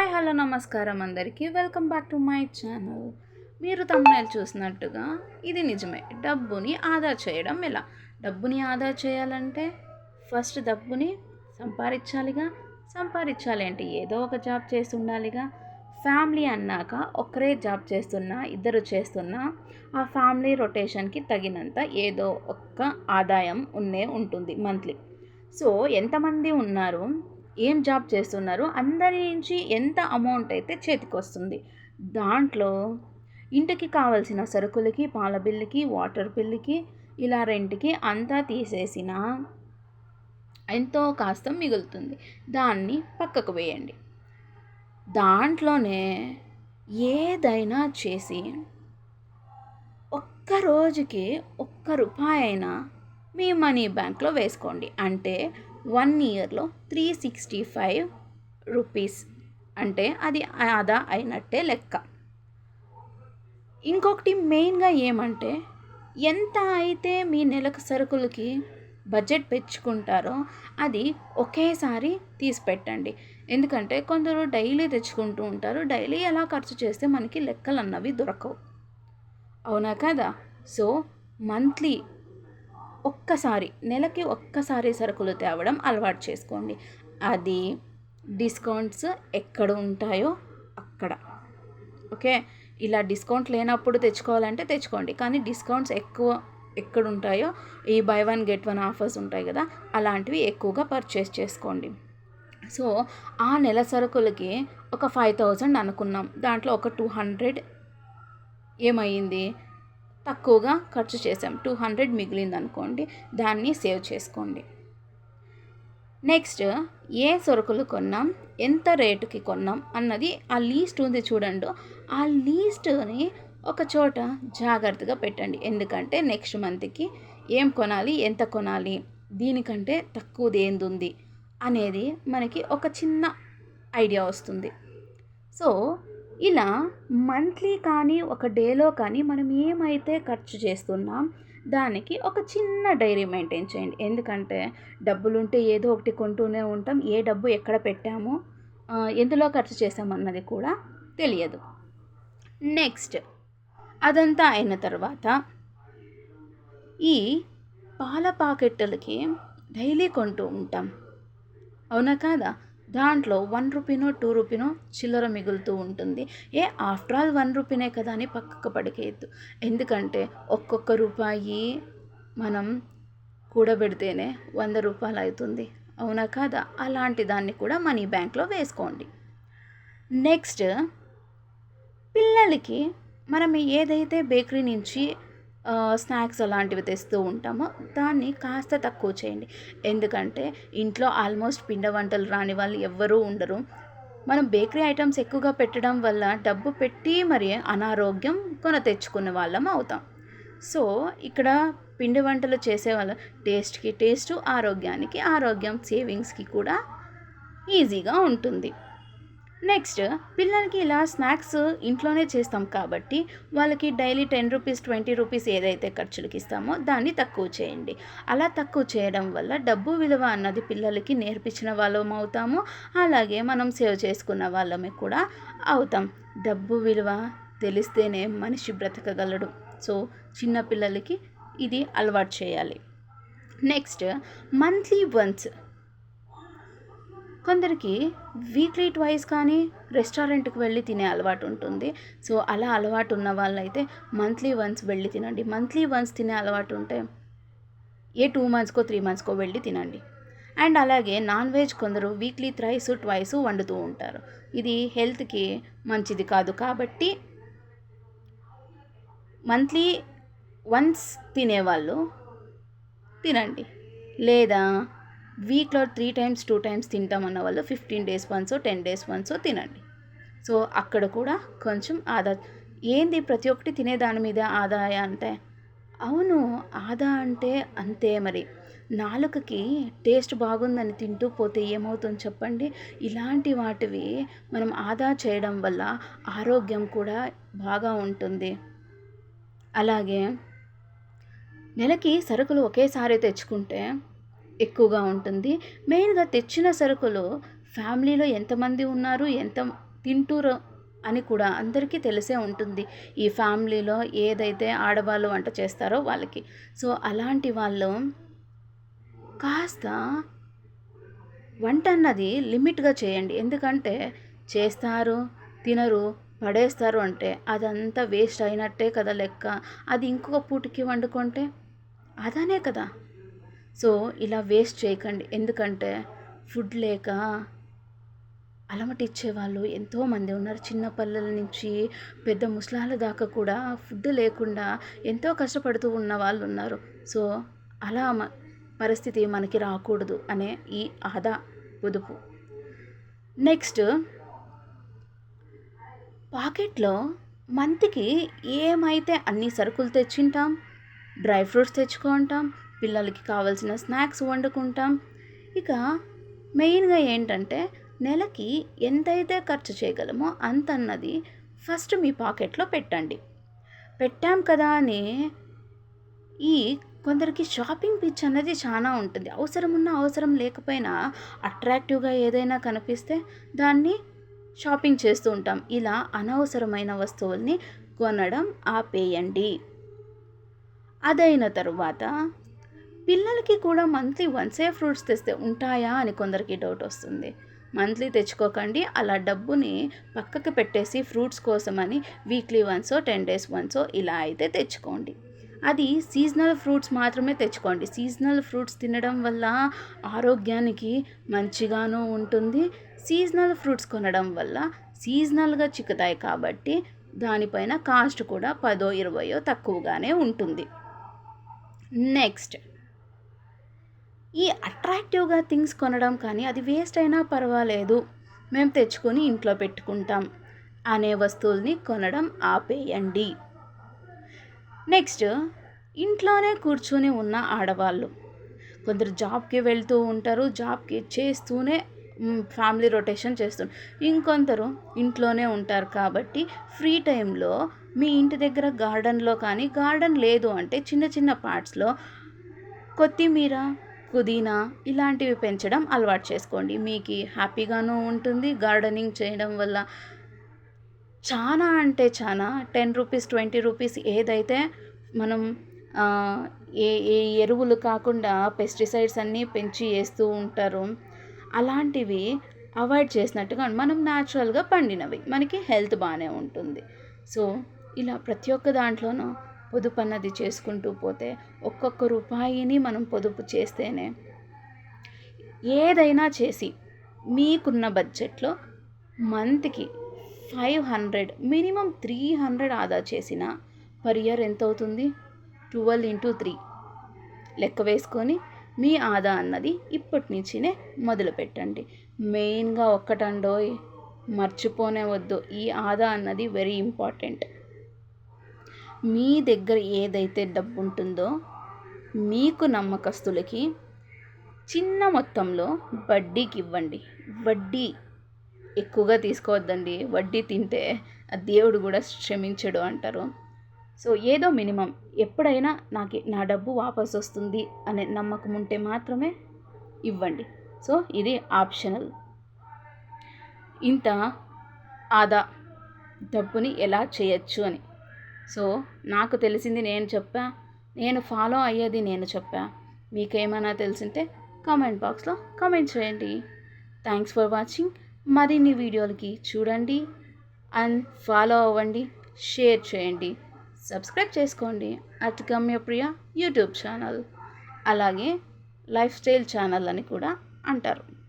Hi hello నమస్కారం అందరికీ. Welcome back to my channel. మీరు తమ్ముళ్ళు చూసినట్టుగా ఇది నిజమే. డబ్బుని ఆదా చేయడం ఎలా? డబ్బుని ఆదా చేయాలంటే ఫస్ట్ డబ్బుని సంపాదించాలిగా? సంపాదించాలి అంటే ఏదో ఒక జాబ్ చేసి ఉండాలిగా ఫ్యామిలీ అన్నాక ఒక్కరే జాబ్ చేస్తున్నా ఇద్దరు చేస్తున్నా ఆ ఫ్యామిలీ రొటేషన్కి తగినంత ఏదో ఒక్క ఆదాయం ఉన్నే ఉంటుంది మంత్లీ. సో ఎంతమంది ఉన్నారు? ఏం జాబ్ చేస్తున్నారు? అందరి నుంచి ఎంత అమౌంట్ అయితే చేతికి వస్తుంది దాంట్లో ఇంటికి కావలసిన సరుకులకి పాల బిల్లుకి వాటర్ బిల్లుకి ఇలా రెంట్కి అంతా తీసేసిన ఎంతో కాస్త మిగులుతుంది. దాన్ని పక్కకు వేయండి. దాంట్లోనే ఏదైనా చేసి ఒక్క రోజుకి ఒక్క రూపాయి అయినా మీ మనీ బ్యాంక్లో వేసుకోండి. అంటే వన్ ఇయర్లో త్రీ సిక్స్టీ ఫైవ్ రూపీస్ అంటే అది ఆదా అయినట్టే లెక్క. ఇంకొకటి మెయిన్గా ఏమంటే ఎంత అయితే మీ నెలకు సరుకులకి బడ్జెట్ పెంచుకుంటారో అది ఒకేసారి తీసి పెట్టండి. ఎందుకంటే కొందరు డైలీ తెచ్చుకుంటూ ఉంటారు డైలీ ఎలా ఖర్చు చేస్తే మనకి లెక్కలు అన్నవి దొరకవు. అవునా కదా? సో మంత్లీ ఒక్కసారి నెలకి ఒక్కసారి సరుకులు తేవడం అలవాటు చేసుకోండి. అది డిస్కౌంట్స్ ఎక్కడ ఉంటాయో అక్కడ. ఓకే? ఇలా డిస్కౌంట్ లేనప్పుడు తెచ్చుకోవాలంటే తెచ్చుకోండి. కానీ డిస్కౌంట్స్ ఎక్కువ ఎక్కడ ఉంటాయో ఈ buy one get one offers ఉంటాయి కదా అలాంటివి ఎక్కువగా పర్చేస్ చేసుకోండి. సో ఆ నెల సరుకులకి ఒక ఫైవ్ థౌజండ్ అనుకున్నాం. దాంట్లో ఒక టూ హండ్రెడ్ ఏమైంది తక్కువగా ఖర్చు చేసాం టూ హండ్రెడ్ మిగిలింది అనుకోండి దాన్ని సేవ్ చేసుకోండి. నెక్స్ట్ ఏ సరుకులు కొన్నాం ఎంత రేటుకి కొన్నాం అన్నది ఆ లీస్ట్ ఉంది చూడండి. ఆ లీస్ట్ని ఒక చోట జాగ్రత్తగా పెట్టండి. ఎందుకంటే నెక్స్ట్ మంత్కి ఏం కొనాలి ఎంత కొనాలి దీనికంటే తక్కువది ఏంది ఉంది అనేది మనకి ఒక చిన్న ఐడియా వస్తుంది. సో ఇలా మంత్లీ కానీ ఒక డేలో కానీ మనం ఏమైతే ఖర్చు చేస్తున్నాం దానికి ఒక చిన్న డైరీ మెయింటైన్ చేయండి. ఎందుకంటే డబ్బులుంటే ఏదో ఒకటి కొంటూనే ఉంటాం. ఏ డబ్బు ఎక్కడ పెట్టామో ఎందులో ఖర్చు చేసామన్నది కూడా తెలియదు. నెక్స్ట్ అదంతా అయిన తర్వాత ఈ పాల పాకెట్లకి డైలీ కొంటూ ఉంటాం. అవునా కాదా? దాంట్లో వన్ రూపీనో టూ రూపీనో చిల్లర మిగులుతూ ఉంటుంది. ఏ ఆఫ్టర్ ఆల్ వన్ రూపీనే కదా అని పక్కకు పడికేయద్దు. ఎందుకంటే ఒక్కొక్క రూపాయి మనం కూడబెడితేనే వంద రూపాయలు అవుతుంది అవునా కాదా? అలాంటి దాన్ని కూడా మనీ బ్యాంక్లో వేసుకోండి. నెక్స్ట్ పిల్లలకి మనం ఏదైతే బేకరీ నుంచి స్నాక్స్ అలాంటివి తెస్తూ ఉంటామో. దాన్ని కాస్త తక్కువ చేయండి. ఎందుకంటే ఇంట్లో ఆల్మోస్ట్ పిండ వంటలు రాని వాళ్ళు ఎవ్వరూ ఉండరు. మనం బేకరీ ఐటమ్స్ ఎక్కువగా పెట్టడం వల్ల డబ్బు పెట్టి మరి అనారోగ్యం కొన తెచ్చుకున్న వాళ్ళం అవుతాం. సో ఇక్కడ పిండి వంటలు చేసే వాళ్ళ టేస్ట్కి టేస్ట్ ఆరోగ్యానికి ఆరోగ్యం సేవింగ్స్కి కూడా ఈజీగా ఉంటుంది. నెక్స్ట్ పిల్లలకి ఇలా స్నాక్స్ ఇంట్లోనే చేస్తాం కాబట్టి వాళ్ళకి daily ten rupees twenty rupees ఏదైతే ఖర్చులకి ఇస్తామో దాన్ని తక్కువ చేయండి. అలా తక్కువ చేయడం వల్ల డబ్బు విలువ అన్నది పిల్లలకి నేర్పించిన వాళ్ళం అవుతాము. అలాగే మనం సేవ్ చేసుకున్న వాళ్ళమే కూడా అవుతాం. డబ్బు విలువ తెలిస్తేనే మనిషి బ్రతకగలడు. సో చిన్న పిల్లలకి ఇది అలవాటు చేయాలి. నెక్స్ట్ మంత్లీ వన్స్ కొందరికి వీక్లీ ట్వైస్ కానీ రెస్టారెంట్కి వెళ్ళి తినే అలవాటు ఉంటుంది. సో అలా అలవాటు ఉన్న వాళ్ళైతే మంత్లీ వన్స్ వెళ్ళి తినండి. మంత్లీ వన్స్ తినే అలవాటు ఉంటే ఏ టూ మంత్స్కో త్రీ మంత్స్కో వెళ్ళి తినండి. అండ్ అలాగే నాన్ వెజ్ కొందరు వీక్లీ థ్రైస్ ట్వైస్ వండుతూ ఉంటారు. ఇది హెల్త్కి మంచిది కాదు కాబట్టి మంత్లీ వన్స్ తినేవాళ్ళు తినండి. లేదా వీక్లో త్రీ టైమ్స్ టూ టైమ్స్ తింటామన్న వాళ్ళు fifteen days once ten days once తినండి. సో అక్కడ కూడా కొంచెం ఆదా ఏంది ప్రతి ఒక్కటి తినే దాని మీద ఆదాయ అంటే అవును ఆదా అంటే అంతే మరి. నాలుకకి టేస్ట్ బాగుందని తింటూ పోతే ఏమవుతుంది చెప్పండి? ఇలాంటి వాటివి మనం ఆదా చేయడం వల్ల ఆరోగ్యం కూడా బాగా ఉంటుంది. అలాగే నెలకి సరుకులు ఒకేసారి తెచ్చుకుంటే ఎక్కువగా ఉంటుంది. మెయిన్గా తెచ్చిన సరుకులు ఫ్యామిలీలో ఎంతమంది ఉన్నారు ఎంత తింటూరు అని కూడా అందరికీ తెలిసే ఉంటుంది. ఈ ఫ్యామిలీలో ఏదైతే ఆడవాళ్ళు వంట చేస్తారో వాళ్ళకి. సో అలాంటి వాళ్ళు కాస్త వంట అన్నది లిమిట్గా చేయండి. ఎందుకంటే చేస్తారు తినరు పడేస్తారు అంటే అదంతా వేస్ట్ అయినట్టే కదా లెక్క. అది ఇంకొక పూటకి వండుకుంటే అదనే కదా. సో ఇలా వేస్ట్ చేయకండి. ఎందుకంటే ఫుడ్ లేక అలమటిచ్చేవాళ్ళు ఎంతోమంది ఉన్నారు. చిన్న పల్లెల నుంచి పెద్ద ముసలాల దాకా కూడా ఫుడ్ లేకుండా ఎంతో కష్టపడుతూ ఉన్న వాళ్ళు ఉన్నారు. సో అలా పరిస్థితి మనకి రాకూడదు అనే ఈ ఆదా పొదుపు. నెక్స్ట్ పాకెట్లో మంత్కి ఏమైతే అన్ని సరుకులు తెచ్చింటాం డ్రై ఫ్రూట్స్ తెచ్చుకుంటాం పిల్లలకి కావాల్సిన స్నాక్స్ వండుకుంటాం. ఇక మెయిన్గా ఏంటంటే నెలకి ఎంతైతే ఖర్చు చేయగలమో అంత అన్నది ఫస్ట్ మీ పాకెట్లో పెట్టండి. పెట్టాం కదా అని ఈ కొందరికి షాపింగ్ పిచ్ అనేది చాలా ఉంటుంది. అవసరం ఉన్న అవసరం లేకపోయినా అట్రాక్టివ్గా ఏదైనా కనిపిస్తే దాన్ని షాపింగ్ చేస్తూ ఉంటాం. ఇలా అనవసరమైన వస్తువుల్ని కొనడం ఆపేయండి. అదైన తరువాత పిల్లలకి కూడా మంత్లీ వన్సే ఫ్రూట్స్ తెస్తే ఉంటాయా అని కొందరికి డౌట్ వస్తుంది. మంత్లీ తెచ్చుకోకండి అలా డబ్బుని పక్కకి పెట్టేసి ఫ్రూట్స్ కోసమని వీక్లీ వన్సో టెన్ డేస్ వన్సో ఇలా అయితే తెచ్చుకోండి. అది సీజనల్ ఫ్రూట్స్ మాత్రమే తెచ్చుకోండి. సీజనల్ ఫ్రూట్స్ తినడం వల్ల ఆరోగ్యానికి మంచిగానూ ఉంటుంది. సీజనల్ ఫ్రూట్స్ కొనడం వల్ల సీజనల్గా చిక్కుతాయి కాబట్టి దానిపైన కాస్ట్ కూడా పదో ఇరవయో తక్కువగానే ఉంటుంది. నెక్స్ట్ ఈ అట్రాక్టివ్గా థింగ్స్ కొనడం కానీ అది వేస్ట్ అయినా పర్వాలేదు. మేము తెచ్చుకొని ఇంట్లో పెట్టుకుంటాం అనే వస్తువుల్ని కొనడం ఆపేయండి. నెక్స్ట్ ఇంట్లోనే కూర్చొని ఉన్న ఆడవాళ్ళు. కొందరు జాబ్కి వెళ్తూ ఉంటారు జాబ్కి చేస్తూనే ఫ్యామిలీ రొటేషన్ చేస్తుంటారు ఇంకొందరు ఇంట్లోనే ఉంటారు కాబట్టి ఫ్రీ టైంలో మీ ఇంటి దగ్గర గార్డెన్లో కానీ గార్డెన్ లేదు అంటే చిన్న చిన్న పార్ట్స్లో కొత్తిమీర పుదీనా ఇలాంటివి పెంచడం అలవాటు చేసుకోండి. మీకు హ్యాపీగాను ఉంటుంది. గార్డెనింగ్ చేయడం వల్ల చాలా అంటే చాలా టెన్ రూపీస్ ట్వంటీ రూపీస్ ఏదైతే మనం ఏ ఏ ఎరువులు కాకుండా పెస్టిసైడ్స్ అన్నీ పెంచి వేస్తూ ఉంటారు అలాంటివి అవాయిడ్ చేసినట్టుగా మనం న్యాచురల్గా పండినవి. మనకి హెల్త్ బాగానే ఉంటుంది. సో ఇలా ప్రతి ఒక్క దాంట్లోనూ పొదుపు అన్నది చేసుకుంటూ పోతే ఒక్కొక్క రూపాయిని మనం పొదుపు చేస్తేనే ఏదైనా చేసి మీకున్న బడ్జెట్లో మంత్కి five hundred minimum three hundred ఆదా చేసిన పర్ ఇయర్ ఎంత అవుతుంది ట్వెల్వ్ ఇంటూ త్రీ. లెక్క వేసుకొని మీ ఆదా అన్నది ఇప్పటి నుంచినే మొదలు పెట్టండి. మెయిన్గా ఒక్కటండోయ్ మర్చిపోనే వద్దు. ఈ ఆదా అన్నది వెరీ ఇంపార్టెంట్. మీ దగ్గర ఏదైతే డబ్బు ఉంటుందో మీకు నమ్మకస్తులకి చిన్న మొత్తంలో వడ్డీకి ఇవ్వండి వడ్డీ ఎక్కువగా తీసుకోవద్దండి. వడ్డీ తింటే ఆ దేవుడు కూడా క్షమించడు అంటారు. సో ఏదో మినిమం ఎప్పుడైనా నాకు నా డబ్బు వాపస్ వస్తుంది అనే నమ్మకం ఉంటే మాత్రమే ఇవ్వండి. సో ఇది ఆప్షనల్. ఇంత ఆదా డబ్బుని ఎలా చేయొచ్చు అని. సో నాకు తెలిసింది నేను చెప్పా నేను ఫాలో అయ్యేది నేను చెప్పా. మీకేమైనా తెలిసింటే కామెంట్ బాక్స్లో కామెంట్ చేయండి. థ్యాంక్స్ ఫర్ వాచింగ్ మరిన్ని వీడియోలకి చూడండి అండ్ ఫాలో అవ్వండి షేర్ చేయండి. సబ్స్క్రైబ్ చేసుకోండి. At Gamyapriya YouTube channel. అలాగే లైఫ్ స్టైల్ ఛానల్ అని కూడా అంటారు.